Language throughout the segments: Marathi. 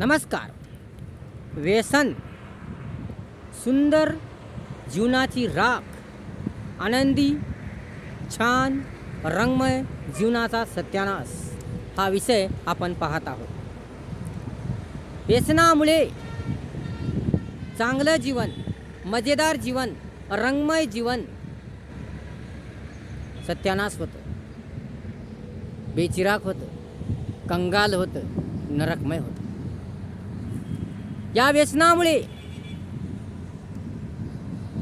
नमस्कार. व्यसन सुंदर जीवनाची राख आनंदी छान रंगमय जीवनाचा सत्यानाश हा विषय आपण पाहत आहोत. व्यसनामुळे चांगलं जीवन मजेदार जीवन रंगमय जीवन सत्यानाश होतं. बेचिराग होतं कंगाल होतं नरकमय होतं. या व्यसनामुळे.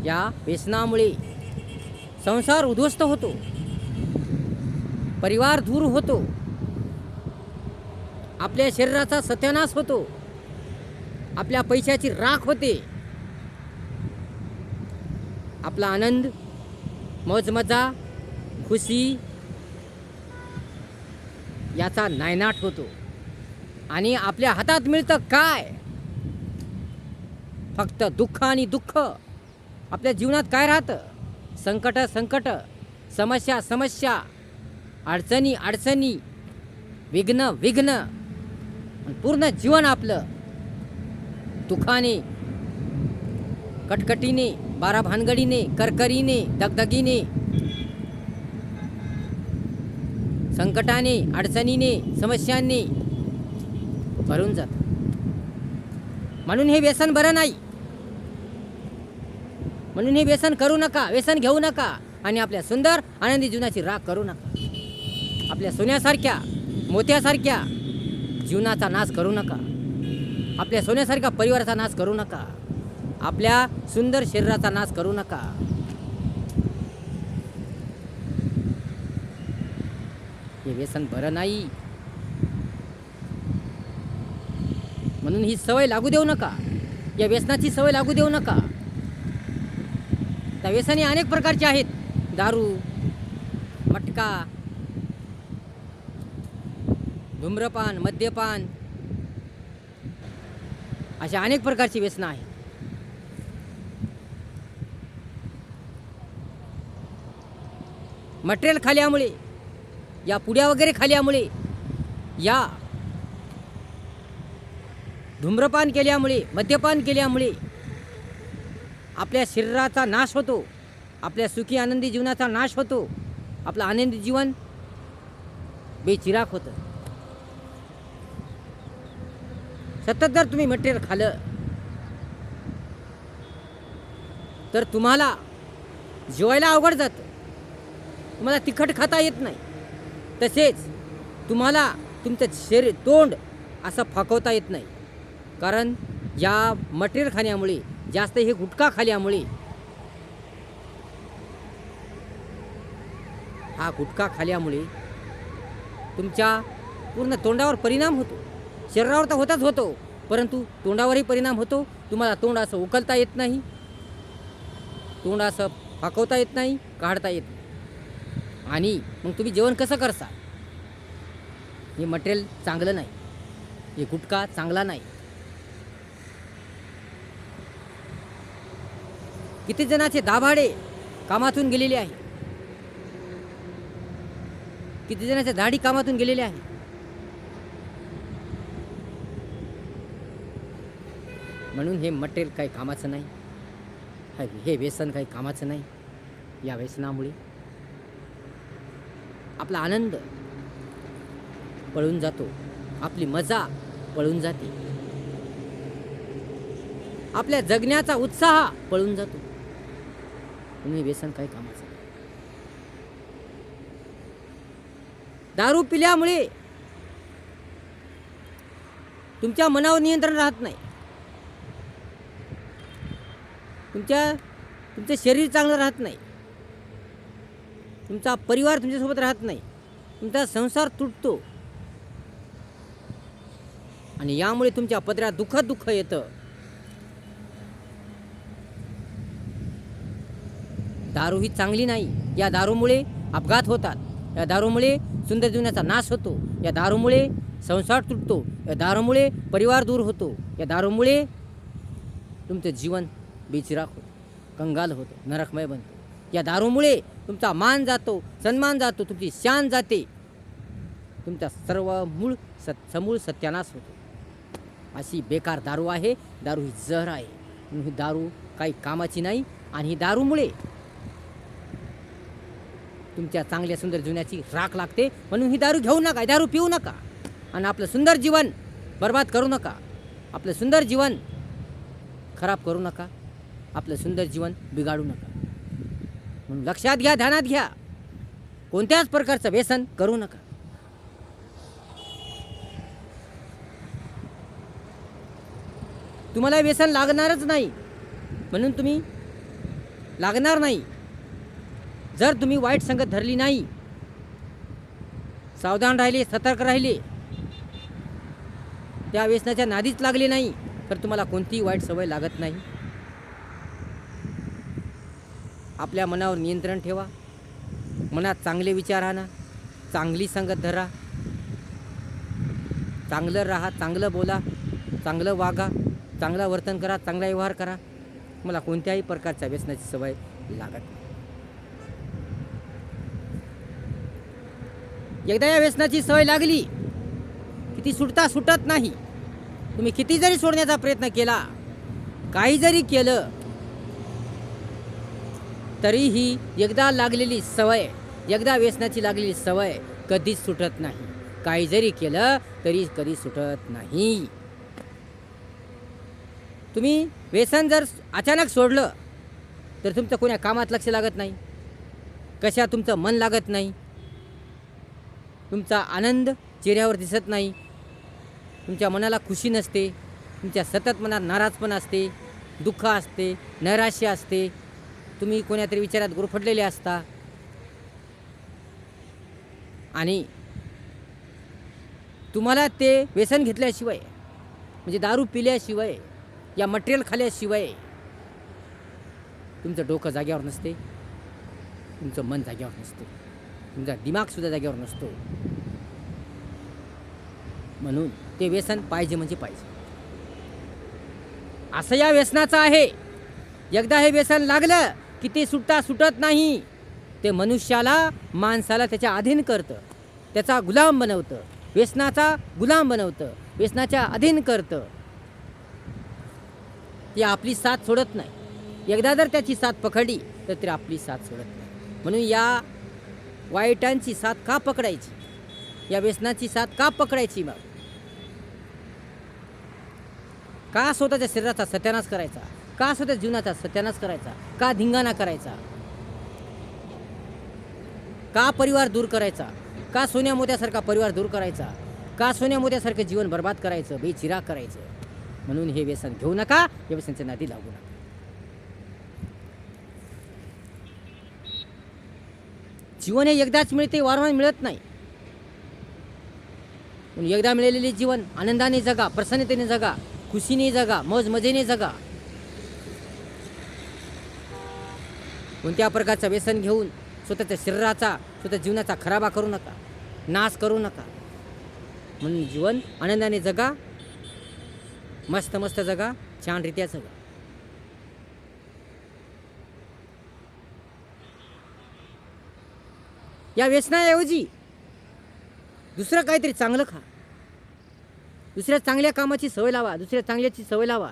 या व्यसनामुळे संसार उद्ध्वस्त होतो. परिवार दूर होतो. आपल्या शरीराचा सत्यानाश होतो. आपल्या पैशाची राख होते. आपला आनंद मौजमजा खुशी याचा नायनाट होतो. आणि आपल्या हातात मिळतं काय? फक्त दुःख आणि दुःख. आपल्या जीवनात काय राहतं? संकट संकट. समस्या समस्या. अडचणी अडचणी. विघ्न विघ्न. पूर्ण जीवन आपलं. दुःखाने कटकटीने बारा भानगडीने करकरीने दगदगीने. संकटाने अडचणीने समस्यांनी. भरून जात. म्हणून हे व्यसन बरं नाही. म्हणून हे व्यसन करू नका व्यसन घेऊ नका आणि आपल्या सुंदर आनंदी जीवनाची राख करू नका. आपल्या सोन्यासारख्या मोत्यासारख्या जीवनाचा नाश करू नका. आपल्या सोन्यासारख्या परिवाराचा नाश करू नका. आपल्या सुंदर शरीराचा नाश करू नका. हे व्यसन बरं नाही. म्हणून ही सवय लागू देऊ नका. या व्यसनाची सवय लागू देऊ नका. त्या व्यसने अनेक प्रकारचे आहेत. दारू मटका धूम्रपान मद्यपान अशा अनेक प्रकारची व्यसनं आहेत. मटेरियल खाल्यामुळे या पुड्या वगैरे खाल्यामुळे या धूम्रपान केल्यामुळे मद्यपान केल्यामुळे आपल्या शरीराचा नाश होतो. आपल्या सुखी आनंदी जीवनाचा नाश होतो. आपलं आनंदी जीवन बेचिराख होतं. सतत जर तुम्ही मटेरियल खाल्लं तर तुम्हाला जेवायला अवघड जातं. तुम्हाला तिखट खाता येत नाही. तसेच तुम्हाला तुमचं शरीर तोंड असं फाकवता येत नाही. कारण या मटेरियल खाण्यामुळे जास्त हे गुटखा खाल्यामुळे हा गुटखा खाल्यामुळे तुमच्या पूर्ण तोंडावर परिणाम होतो. शरीरावर तर होताच होतो परंतु तोंडावरही परिणाम होतो. तुम्हाला तोंड असं उकलता येत नाही. तोंड असं फाकवता येत नाही काढता येत नाही. आणि मग तुम्ही जेवण कसं करता हे मटेरियल चांगलं नाही. हे गुटखा चांगला नाही. किती जणाचे दाभाडे कामातून गेलेले आहे? किती जणाच्या दाढी कामातून गेलेले आहे? म्हणून हे मटेरियल काही कामाचं नाही. हे व्यसन काही कामाचं नाही. या व्यसनामुळे आपला आनंद पळून जातो. आपली मजा पळून जाते. आपल्या जगण्याचा उत्साह पळून जातो. तुम्ही व्यसन काही कामाचं? दारू पिल्यामुळे तुमच्या मनावर नियंत्रण राहत नाही. तुमच्या तुमचं शरीर चांगलं राहत नाही. तुमचा परिवार तुमच्यासोबत राहत नाही. तुमचा संसार तुटतो. आणि यामुळे तुमच्या पदरात दुःख दुःख येतं. दारू ही चांगली नाही. या दारूमुळे अपघात होतात. या दारूमुळे सुंदर जीवनाचा नाश होतो. या दारूमुळे संसार तुटतो. या दारूमुळे परिवार दूर होतो. या दारूमुळे तुमचं जीवन बेचिराख होतं. कंगाल होतं. नरकमय बनतो. या दारूमुळे तुमचा मान जातो सन्मान जातो तुमची शान जाते. तुमचा सर्व मूळ सत समूळ सत्यानाश होतो. अशी बेकार दारू आहे. दारू ही जहर आहे. ही दारू काही कामाची नाही. आणि ही दारूमुळे तुमच्या चांगल्या सुंदर जीवनाची राख लागते. म्हणून ही दारू घेऊ नका दारू पिऊ नका. आणि आपलं सुंदर जीवन बर्बाद करू नका. आपलं सुंदर जीवन खराब करू नका. आपलं सुंदर जीवन बिघाडू नका. म्हणून लक्षात घ्या ध्यानात घ्या. कोणत्याच प्रकारचं व्यसन करू नका. तुम्हाला व्यसन लागणारच नाही. म्हणून तुम्ही लागणार नाही. जर तुम्ही वाईट संगत धरली नाही सावधान राहिले सतर्क राहिले त्या व्यसनाच्या नादीच लागले नाही तर तुम्हाला कोणतीही वाईट सवय लागत नाही. आपल्या मनावर नियंत्रण ठेवा मनात चांगले विचार आणा चांगली संगत धरा चांगलं राहा चांगलं बोला चांगलं वागा चांगलं वर्तन करा चांगला व्यवहार करा. मला कोणत्याही प्रकारच्या व्यसनाची सवय लागत नाही. एकदा या व्यसनाची सवय लागली की ती सुटता सुटत नाही. तुम्ही किती जरी सोडण्याचा प्रयत्न केला काही जरी केलं तरीही एकदा लागलेली सवय एकदा व्यसनाची लागलेली सवय कधीच सुटत नाही. काही जरी केलं तरी कधी सुटत नाही. तुम्ही व्यसन जर अचानक सोडलं तर तुमचं कोण्या कामात लक्ष लागत नाही? कशा तुमचं मन लागत नाही? तुमचा आनंद चेहऱ्यावर दिसत नाही. तुमच्या मनाला खुशी नसते. तुमच्या सतत मनात नाराजपणा असते. दुःख असते. नैराश्य असते. तुम्ही कोण्यातरी विचारात गुरफटलेले असता. आणि तुम्हाला ते व्यसन घेतल्याशिवाय म्हणजे दारू पिल्याशिवाय या मटेरियल खाल्ल्याशिवाय तुमचं डोकं जाग्यावर नसते. तुमचं मन जाग्यावर नसते. तुमचा दिमागसुद्धा जागेवर नसतो. म्हणून ते व्यसन पाहिजे म्हणजे पाहिजे. असं या व्यसनाचं आहे. एकदा हे व्यसन लागलं की ते सुटता सुटत नाही. ते मनुष्याला माणसाला त्याच्या अधीन करतं. त्याचा गुलाम बनवतं. व्यसनाचा गुलाम बनवतं. व्यसनाच्या अधीन करतं. ती आपली साथ सोडत नाही. एकदा जर त्याची साथ पकडली तर ते आपली साथ सोडत नाही. म्हणून या वाईटांची साथ का पकडायची? या व्यसनाची साथ का पकडायची मग? का स्वतःच्या शरीराचा सत्यानाश करायचा? का स्वतः जीवनाचा सत्यानाश करायचा? का धिंगाणा करायचा? का परिवार दूर करायचा? का सोन्या मोत्यासारखा परिवार दूर करायचा? का सोन्या मोत्यासारखं जीवन बर्बाद करायचं? बेचिराग करायचं? म्हणून हे व्यसन घेऊ नका या व्यसनच्या नादी लागू नका. जीवन हे एकदाच मिळते वारंवार मिळत नाही. पण एकदा मिळालेले जीवन आनंदाने जगा प्रसन्नतेने जगा खुशीने जगा मौज मजेने जगा. कोणत्या प्रकारचं व्यसन घेऊन स्वतःच्या शरीराचा स्वतः जीवनाचा खराबा करू नका नाश करू नका. म्हणून जीवन आनंदाने जगा मस्त मस्त जगा छानरित्या जगा. या व्यसनाऐवजी दुसरं काहीतरी चांगलं खा. दुसऱ्या चांगल्या कामाची सवय लावा. दुसऱ्या चांगल्याची सवय लावा.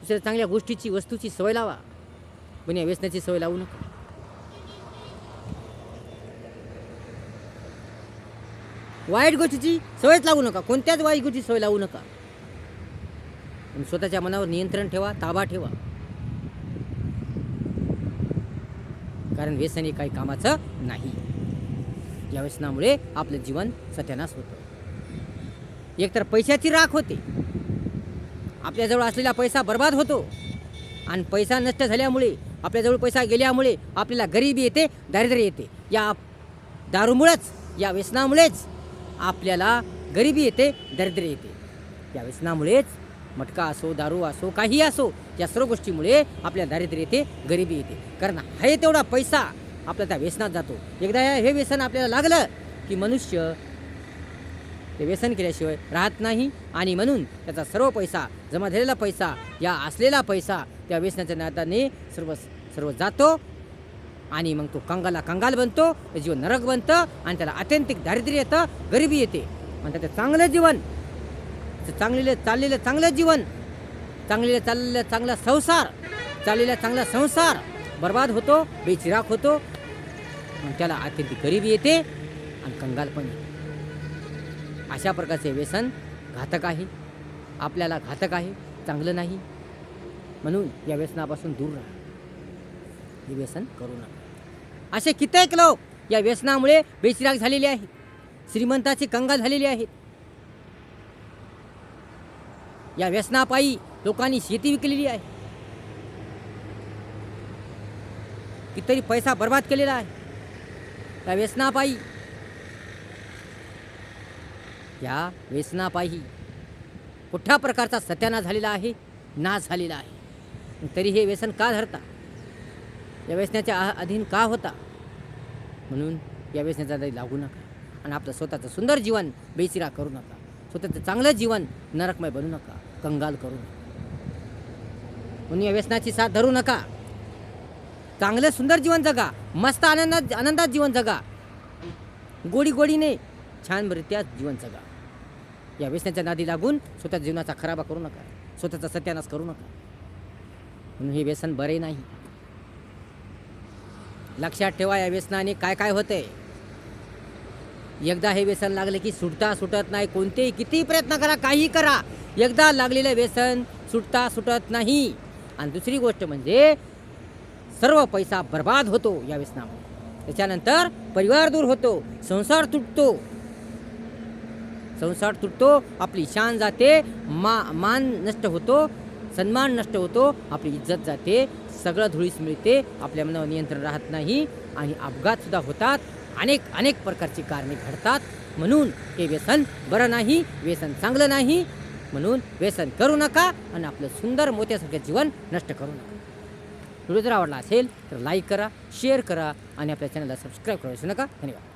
दुसऱ्या चांगल्या गोष्टीची वस्तूची सवय लावा. पण या व्यसनाची सवय लावू नका. वाईट गोष्टीची सवयच लावू नका. कोणत्याच वाईट गोष्टीची सवय लावू नका. पण स्वतःच्या मनावर नियंत्रण ठेवा ताबा ठेवा. कारण व्यसन हे काही कामाचं नाही. या व्यसनामुळे आपलं जीवन सत्यानाश होतं. एकतर पैशाची राख होते. आपल्याजवळ असलेला पैसा बर्बाद होतो. आणि पैसा नष्ट झाल्यामुळे आपल्याजवळ पैसा गेल्यामुळे आपल्याला गरिबी येते दारिद्र्य येते. या दारूमुळेच या व्यसनामुळेच आपल्याला गरिबी येते दारिद्र्य येते. या व्यसनामुळेच मटका असो दारू असो काही असो या सर्व गोष्टीमुळे आपल्या दारिद्र्य येते गरिबी येते. कारण हे तेवढा पैसा आपला त्या व्यसनात जातो. एकदा हे हे व्यसन आपल्याला लागलं की मनुष्य ते व्यसन केल्याशिवाय राहत नाही आणि म्हणून त्याचा सर्व पैसा जमा झालेला पैसा या असलेला पैसा त्या व्यसनाच्या नात्याने सर्व सर्व जातो आणि मग तो कंगाला कंगाल बनतो ते जीवन नरक बनतं आणि त्याला अत्यंतिक दारिद्र्य येतं गरिबी येते. आणि त्याचं चांगलं जीवन. चांगलेलं चाललेलं चांगलं जीवन. चांगलेलं चाललेलं चांगला संसार. चाललेला चांगला संसार बर्बाद होतो बेचिराख होतो मग त्याला अत्यंत गरिबी येते आणि कंगाल पण येते. अशा प्रकारचे व्यसन घातक आहे. आपल्याला घातक आहे चांगलं नाही. म्हणून या व्यसनापासून दूर राहा. हे व्यसन करू नका. असे कित्येक लोक या व्यसनामुळे बेचिराग झालेले आहेत. श्रीमंताचे कंगाल झालेले आहेत. या व्यसनापायी लोकांनी शेती विकलेली आहे. कितीतरी पैसा बर्बाद केलेला आहे. त्या व्यसनापायी या व्यसनापायी कुठल्या प्रकारचा सत्याना झालेला आहे? ना झालेला आहे. तरी हे व्यसन का धरता? या व्यसनाच्या अधीन का होता? म्हणून या व्यसनाचा तरी लागू नका. आणि आपलं स्वतःचं सुंदर जीवन बेचिरा करू नका. स्वतःचं चांगलं जीवन नरकमय बनू नका. कंगाल करू नका. म्हणून या व्यसनाची साथ धरू नका. चांगलं सुंदर जीवन जगा. मस्त आनंदात आनंदात जीवन जगा. गोडी गोडीने छान रित्या जीवन जगा. या व्यसनाच्या नादी लागून स्वतःच्या जीवनाचा खराबा करू नका. स्वतःचा सत्यानाश करू नका. म्हणून हे व्यसन बरे नाही. लक्षात ठेवा या व्यसनाने काय काय होते एकदा हे व्यसन लागले की सुटता सुटत नाही. कोणतेही कितीही प्रयत्न करा काही करा. एकदा लागलेलं व्यसन सुटता सुटत नाही. आणि दुसरी गोष्ट म्हणजे सर्व पैसा बर्बाद होतो या व्यसनामुळे. त्याच्यानंतर परिवार दूर होतो संसार तुटतो. संसार तुटतो आपली शान जाते मा मान नष्ट होतो सन्मान नष्ट होतो आपली इज्जत जाते सगळं धुळीस मिळते आपल्या मनावर नियंत्रण राहत नाही आणि अपघातसुद्धा होतात. अनेक अनेक प्रकारची कारणे घडतात. म्हणून हे व्यसन बरं नाही व्यसन चांगलं नाही. म्हणून व्यसन करू नका आणि आपलं सुंदर मोत्यासारखं जीवन नष्ट करू नका. व्हिडिओ जर आवडला असेल तर लाईक करा शेअर करा आणि आपल्या चॅनलला सबस्क्राईब करू विसरू नका. धन्यवाद.